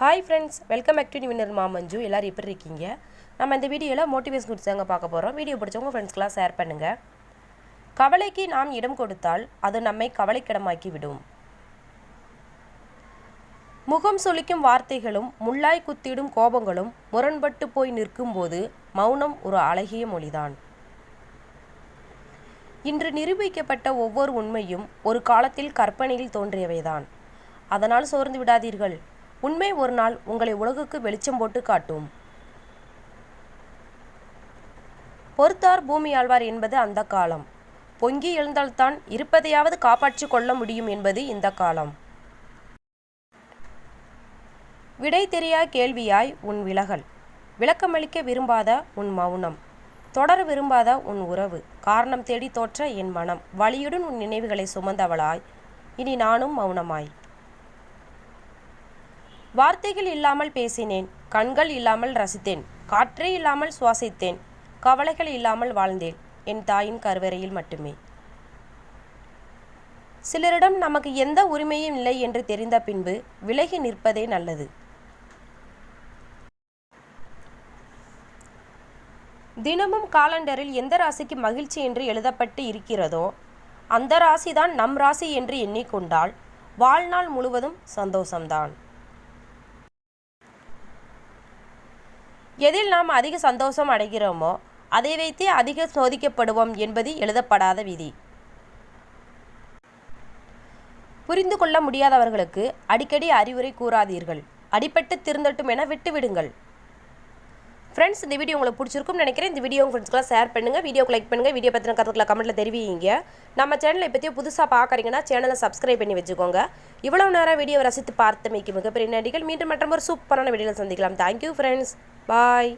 Hi friends welcome back to winner மாமஞ்சு எல்லோரும் எப்படி இருக்கீங்க? நம்ம இந்த வீடியோவில் மோட்டிவேஷன் குட்ஸ் தாங்க பார்க்க போகிறோம் வீடியோ பிடிச்சவங்க ஃப்ரெண்ட்ஸ்க்கெலாம் ஷேர் பண்ணுங்கள் கவலைக்கு நாம் இடம் கொடுத்தால் அது நம்மை கவலைக்கிடமாக்கி விடும். முகம் சொலிக்கும் வார்த்தைகளும் முள்ளாய் குத்திடும் கோபங்களும் முரண்பட்டு போய் நிற்கும்போது மௌனம் ஒரு அழகிய மொழிதான். இன்று நிரூபிக்கப்பட்ட ஒவ்வொரு உண்மையும் ஒரு காலத்தில் கற்பனையில் தோன்றியவைதான். அதனால் சோர்ந்து விடாதீர்கள். உண்மை ஒரு நாள் உங்களை உலகுக்கு வெளிச்சம் போட்டு காட்டும். பொறுத்தார் பூமி ஆழ்வார் என்பது அந்த காலம். பொங்கி எழுந்தால்தான் இருப்பதையாவது காப்பாற்றிக் கொள்ள முடியும் என்பது இந்த காலம். விடை தெரியா கேள்வியாய் உன் விலகல். விளக்கமளிக்க விரும்பாத உன் மௌனம். தொடர விரும்பாத உன் உறவு. காரணம் தேடி தோற்ற என் மனம். வழியுடன் உன் நினைவுகளை சுமந்தவளாய். இனி நானும் மௌனமாய். வார்த்தைகள் இல்லாமல் பேசினேன் கண்கள் இல்லாமல் ரசித்தேன் காற்றே இல்லாமல் சுவாசித்தேன் கவலைகள் இல்லாமல் வாழ்ந்தேன் என் தாயின் கருவறையில் மட்டுமே. சிலரிடம் நமக்கு எந்த உரிமையும் இல்லை என்று தெரிந்த பின்பு விலகி நிற்பதே நல்லது. தினமும் காலண்டரில் எந்த ராசிக்கு மகிழ்ச்சி என்று எழுதப்பட்டு இருக்கிறதோ அந்த ராசிதான் நம் ராசி என்று எண்ணிக்கொண்டால் வாழ்நாள் முழுவதும் சந்தோஷம்தான். எதில் நாம் அதிக சந்தோஷம் அடைகிறோமோ அதை வைத்தே அதிக சோதிக்கப்படுவோம் என்பது எழுதப்படாத விதி. புரிந்து கொள்ள முடியாதவர்களுக்கு அடிக்கடி அறிவுரை கூறாதீர்கள். அடிப்பட்டு திருந்தட்டும் என விட்டுவிடுங்கள். ஃப்ரெண்ட்ஸ் இந்த வீடியோ உங்களுக்கு பிடிச்சிருக்கும் நினைக்கிறேன். இந்த வீடியோ உங்கள் ஃப்ரெண்ட்ஸ்க்குலாம் ஷேர் பண்ணுங்கள் வீடியோக்கு லைக் பண்ணுங்கள் வீடியோ பற்றின கருத்துக்களை கமெண்ட்டில் தெரிவிங்க. நம்ம சேனலை பற்றியும் புதுசாக பார்க்குறீங்கன்னா சேனலை சப்ஸ்கிரைப் பண்ணி வச்சுக்கோங்க. இவ்வளோ நேரம் வீடியோ ரசித்து பார்த்தமைக்கு மிகப்பெரிய நடிகள் மீண்டும் மற்றும் ஒரு சூப்பரான வீடியோவில் சந்திக்கலாம். Thank you friends bye